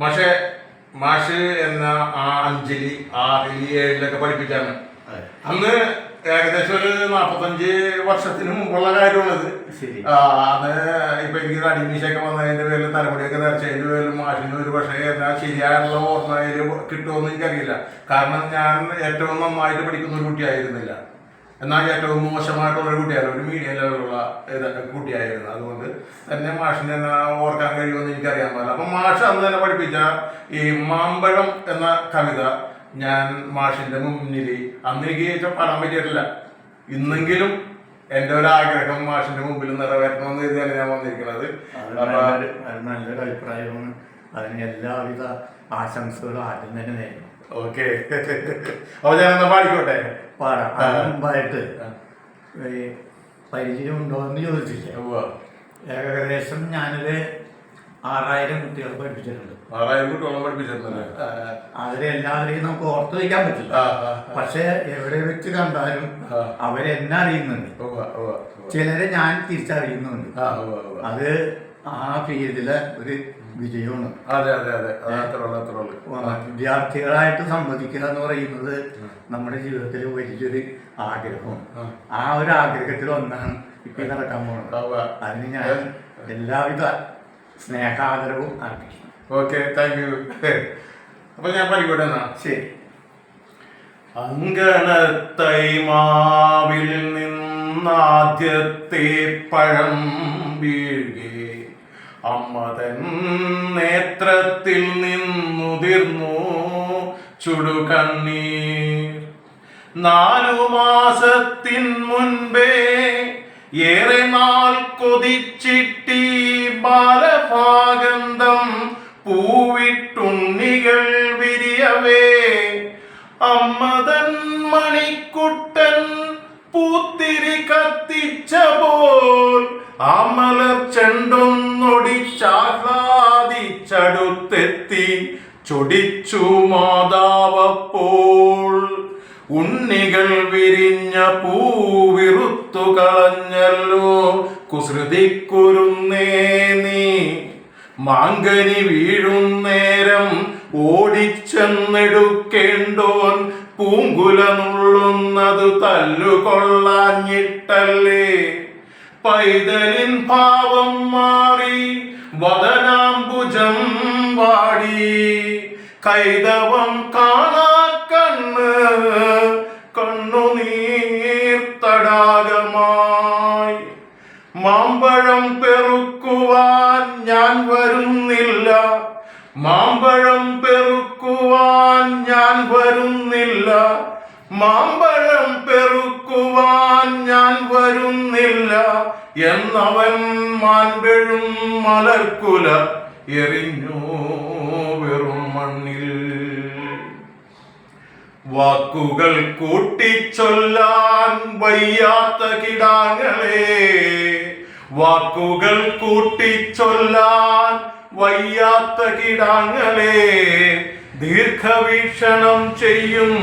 പക്ഷേ മാഷ് എന്ന ആ അഞ്ചിൽ ആറിൽ ഏഴിലൊക്കെ പഠിപ്പിച്ചാണ്. അന്ന് ഏകദേശം ഒരു നാപ്പത്തഞ്ച് വർഷത്തിന് മുമ്പുള്ള കാര്യമാണത് അത് ഇപ്പൊ എനിക്ക് അടിമീശയൊക്കെ വന്നതിന്റെ പേരിൽ തലമുടിയൊക്കെ നിറച്ചതിന്റെ പേരിൽ മാഷിന് ഒരു പക്ഷേ എന്നാ ശരിയായുള്ള ഓർമ്മയിൽ കിട്ടുമെന്ന് എനിക്കറിയില്ല. കാരണം ഞാൻ ഏറ്റവും നന്നായിട്ട് പഠിക്കുന്ന ഒരു കുട്ടിയായിരുന്നില്ല. എന്നാൽ ഏറ്റവും മോശമായിട്ടുള്ള ഒരു കുട്ടിയായിരുന്നു. ഒരു മീഡിയം ലെവലുള്ള കുട്ടിയായിരുന്നു. അതുകൊണ്ട് തന്നെ മാഷിനെ ഓർക്കാൻ കഴിയുമെന്ന് എനിക്കറിയാൻ പാടില്ല. അപ്പം മാഷ് അന്ന് തന്നെ പഠിപ്പിച്ച ഈ മാമ്പഴം എന്ന കവിത ഞാൻ മാഷിന്റെ മുന്നിൽ അന്ന് എനിക്ക് പാടാൻ പറ്റിയിട്ടില്ല. ഇന്നെങ്കിലും എന്റെ ഒരു ആഗ്രഹം മാഷിന്റെ മുമ്പിൽ നിറവേറ്റണമെന്ന് കരുതിയാണ് ഞാൻ വന്നിരിക്കുന്നത്. നല്ലൊരു അഭിപ്രായമാണ്. അതിന് എല്ലാവിധ ആശംസകളും ആദ്യം തന്നെ നേരുന്നു. ഓക്കെ. അപ്പൊ ഞാനെന്നാ പാടിക്കോട്ടെ? പാടാം. അതിന് മുമ്പായിട്ട് ഈ ഉണ്ടോ എന്ന് ചോദിച്ചില്ല? ഏകദേശം ഞാനൊരു ആറായിരം കുട്ടികൾ പഠിപ്പിച്ചിട്ടുണ്ട്. ആറായിരം കുട്ടികളെ പഠിപ്പിച്ചിട്ടുണ്ട്. അതിലെല്ലാവരെയും നമുക്ക് ഓർത്ത് വയ്ക്കാൻ പറ്റില്ല. പക്ഷെ എവിടെ വെച്ച് കണ്ടാലും. അവരെന്നെ അറിയുന്നുണ്ട്. ചിലരെ ഞാൻ തിരിച്ചറിയുന്നുണ്ട്. അത് ആ ഒരു വിജയമാണ്. അതെ അതെ അതെ. വിദ്യാർത്ഥികളായിട്ട് സംവദിക്കുക എന്ന് പറയുന്നത് നമ്മുടെ ജീവിതത്തിൽ വലിയൊരു ആഗ്രഹം ആ. ഒരു ആഗ്രഹത്തിൽ ഒന്നാണ് ഇപ്പൊ നടക്കാൻ പോകുന്നത്. അതിന് ഞാൻ എല്ലാവിധ സ്നേഹാദരവും അർപ്പിക്കും ഓക്കെ താങ്ക് യു. അപ്പൊ ഞാൻ പഠിക്കട്ടെ എന്നാ? ശരി. അങ്കണത്തൈമാവിൽ നിന്നാദ്യത്തെ പഴം വീഴുകെ അമ്മതൻ നേത്രത്തിൽ നിന്നുതിർന്നു ചുടുകണ്ണീർ. നാലു മാസത്തിൻ മുൻപേ ഏറെ നാൾ കൊതിച്ചിട്ടി ബാലഭാഗന്ധം പൂവിട്ടുണ്ണികൾ വിരിയവേ. അമ്മതൻ മണിക്കുട്ടൻ പൂത്തിരി കത്തിച്ച പോൽ അമലർ ചെണ്ടൊന്നൊടിച്ചാഹ്ലാദിച്ചടുത്തെത്തി ചൊടിച്ചു മാതാവപ്പോൾ. ഉണ്ണികൾ വിരിഞ്ഞ പൂവിറുത്തു കളഞ്ഞല്ലോ. കുസൃതിക്കുരുന്നേ നീ. മാങ്കനി വീഴുന്നേരം ഓടിച്ചെന്നെടുക്കേണ്ടോൻ പൂങ്കുല നുള്ളുന്നത് തല്ലുകൊള്ളാഞ്ഞിട്ടല്ലേ? പൈതലിൻ ഭാവം മാറി വദനാംബുജം വാടി. കൈതവം കാണാ കണ്ണ് കണ്ണുനീർ മാമ്പഴം പെറുക്കുവാൻ ഞാൻ വരുന്നില്ല. എന്നവൻ മാൻപെഴും മലർക്കുല എറിഞ്ഞു വെറും മണ്ണിൽ. വാക്കുകൾ കൂട്ടിച്ചൊല്ലാൻ വയ്യാത്ത കിടാങ്ങളെ. വാക്കുകൾ കൂട്ടിച്ചൊല്ലാൻ വയ്യാത്ത കിടാങ്ങളെ. ദീർഘവീക്ഷണം ചെയ്യും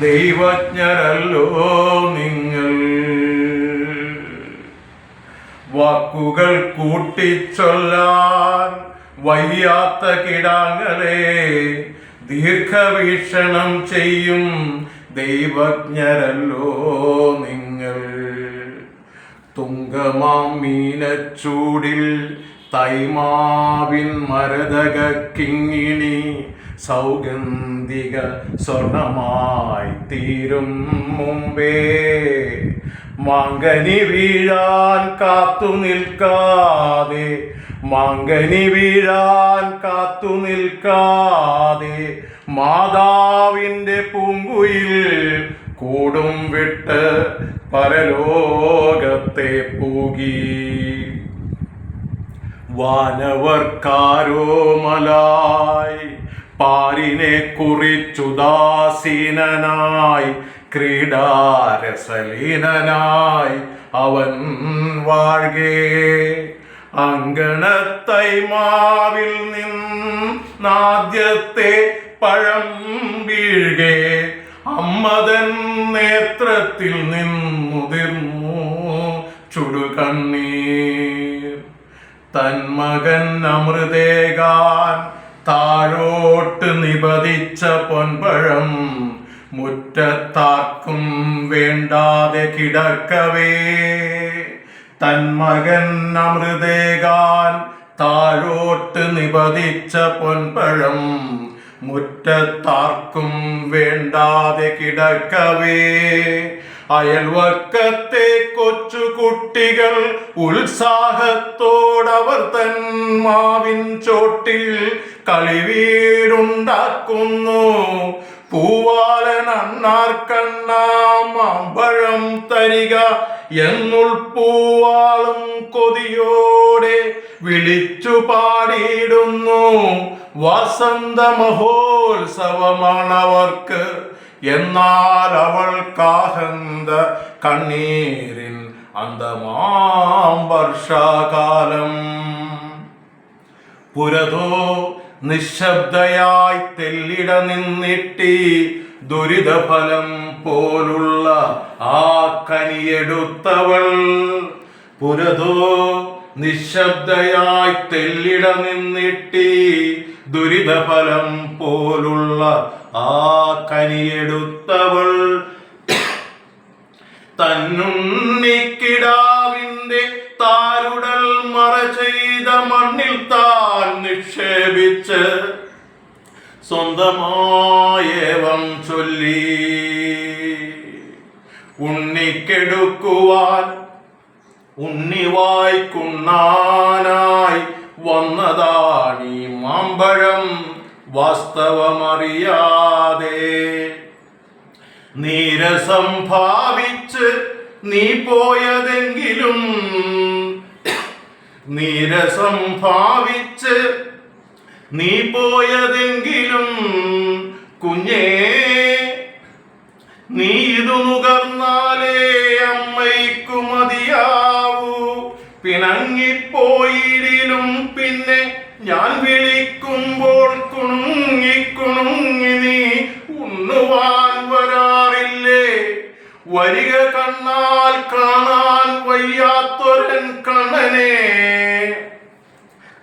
ദൈവജ്ഞരല്ലോ നിങ്ങൾ. വാക്കുകൾ കൂട്ടിച്ചൊല്ലാൻ വയ്യാത്ത കിടാങ്ങളെ ദീർഘവീക്ഷണം ചെയ്യും ദൈവജ്ഞരല്ലോ നിങ്ങൾ. തുങ്കമാം മീനച്ചൂടിൽ തൈമാവിൻ മരതക കിങ്ങിണി സൗഗന്ധിക സ്വർണമായി തീരും മുമ്പേ. മാങ്കനി വീഴാൻ കാത്തു നിൽക്കാതെ മാങ്കനി വീഴാൻ കാത്തു നിൽക്കാതെ മാതാവിന്റെ പൂങ്കുയിൽ കൂടും വിട്ട് പരലോകത്തെ പൂകി. വാനവർക്കാരോമലായി പാരിനെ കുറിച്ചുദാസീനനായി ക്രീഡാരസലീനനായി അവൻ വാഴ്കേ. നിന്നും നിന്നാദ്യത്തെ പഴം വീഴുകെ. അമ്മതൻ നേത്രത്തിൽ നിന്നുതിർന്നു ചുടുകണ്ണീർ. തന്മകൻ അമൃതേകാൻ താഴോട്ട് നിപതിച്ച പൊൻപഴം മുറ്റത്താർക്കും വേണ്ടാതെ കിടക്കവേ. തന്മകൻ അമൃതേകാൻ താഴോട്ട് നിപതിച്ച പൊൻപഴം മുറ്റത്താർക്കും വേണ്ടാതെ കിടക്കവേ. അയൽവക്കത്തെ കൊച്ചു കുട്ടികൾ ഉത്സാഹത്തോടവർ തൻ മാവിൻ ചോട്ടിൽ കളിവീടുണ്ടാക്കുന്നു പൂവാലൻ അണ്ണാർക്കണ്ണാമ്പഴം തരിക എന്നുൾപ്പൂവാളും കൊതിയോടെ വിളിച്ചു പാടിയിടുന്നു. വസന്ത മഹോത്സവമാണവർക്ക് എന്നാൽ അവൾ കാഹന്ത കണ്ണീരിൻ അന്തമാം വർഷാകാലം. പുരതോ നിശബ്ദയായി തെല്ലിട നിന്നിട്ടി ദുരിതഫലം പോലുള്ള ആ കനിയെടുത്തവൾ. പുരതോ നിശബ്ദയായി തെല്ലിട നിന്നിട്ടി ദുരിതഫലം പോലുള്ള ആ കനിയെടുത്തവൾ തന്നുണ്ണിക്കിടാവിന്റെ താരുടൽ മറ ചെയ്ത മണ്ണിൽ താൻ നിക്ഷേപിച്ച് സ്വന്തമായവം ചൊല്ലി. ഉണ്ണിക്കെടുക്കുവാൻ ഉണ്ണിവായ്ക്കുണ്ണാനായി വന്നതാണീ മാമ്പഴം. വാസ്തവമറിയാതെ നീരസം ഭാവിച്ച് നീ പോയതെങ്കിലും നീരസം ഭാവിച്ച് നീ പോയതെങ്കിലും കുഞ്ഞേ നീ ഇതു നുകർന്നാലേ അമ്മയ്ക്കു മതിയാവൂ. പിണങ്ങിപ്പോയിടിലും പിന്നെ ഞാൻ വിളിക്കുമ്പോൾ വരിക കണ്ണാൽ കാണാൻ വയ്യാത്തൊരൻ കണ്ണനെ.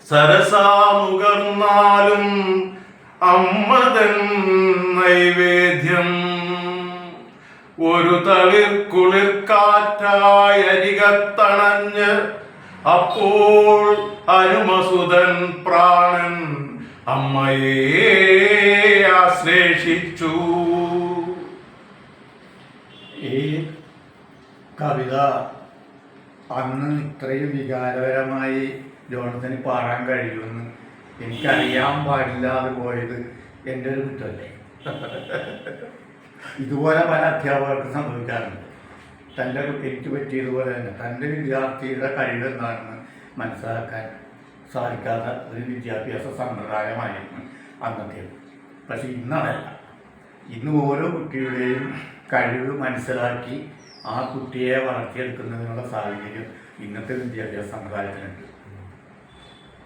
സരസാമുകർന്നാലും അമ്മതൻ നൈവേദ്യം. ഒരു തളിർ കുളിർക്കാറ്റായി അരികത്തണഞ്ഞ് അപ്പോൾ അനുമസുതൻ പ്രാണൻ അമ്മയെ ആശ്ലേഷിച്ചു ഈ കവിത അന്ന് ഇത്രയും വികാരപരമായി ജോണത്തിന് പാടാൻ കഴിയുമെന്ന് എനിക്കറിയാൻ പാടില്ലാതെ പോയത് എന്റെ ഒരു കുറ്റമല്ലേ? ഇതുപോലെ പല അധ്യാപകർക്ക് സംഭവിക്കാറുണ്ട്. തന്റെ എനിക്ക് പറ്റിയതുപോലെ തന്നെ തന്റെ വിദ്യാർത്ഥിയുടെ കഴിവ് എന്താണെന്ന് മനസ്സിലാക്കാൻ സാധിക്കാത്ത ഒരു വിദ്യാഭ്യാസ സമ്പ്രദായമായിരുന്നു അന്നത്തേത് പക്ഷേ ഇന്നതല്ല. ഇന്ന് ഓരോ കുട്ടിയുടെയും കഴിവ് മനസ്സിലാക്കി ആ കുട്ടിയെ വളർത്തിയെടുക്കുന്നതിനുള്ള സാഹചര്യം ഇന്നത്തെ വിദ്യാഭ്യാസ സമ്പ്രദായത്തിനുണ്ട്.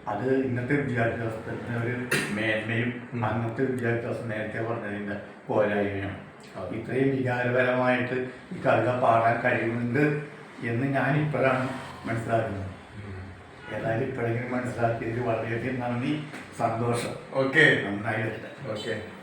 അത് ഇന്നത്തെ വിദ്യാഭ്യാസത്തിന് ഒരു മേന്മയും അന്നത്തെ വിദ്യാഭ്യാസം നേരത്തെ പറഞ്ഞതിന്റെ പോരായ്മയാണ് ഇത്രയും വികാരപരമായിട്ട് ഈ കവിത പാടാൻ കഴിയുന്നുണ്ട് എന്ന് ഞാൻ ഇപ്പോഴാണ് മനസ്സിലാക്കുന്നത്. ഏതായാലും ഇപ്പോഴെങ്കിലും മനസ്സിലാക്കിയതിൽ വളരെയധികം നന്ദി സന്തോഷം. ഓക്കെ. നന്നായി ഓക്കെ.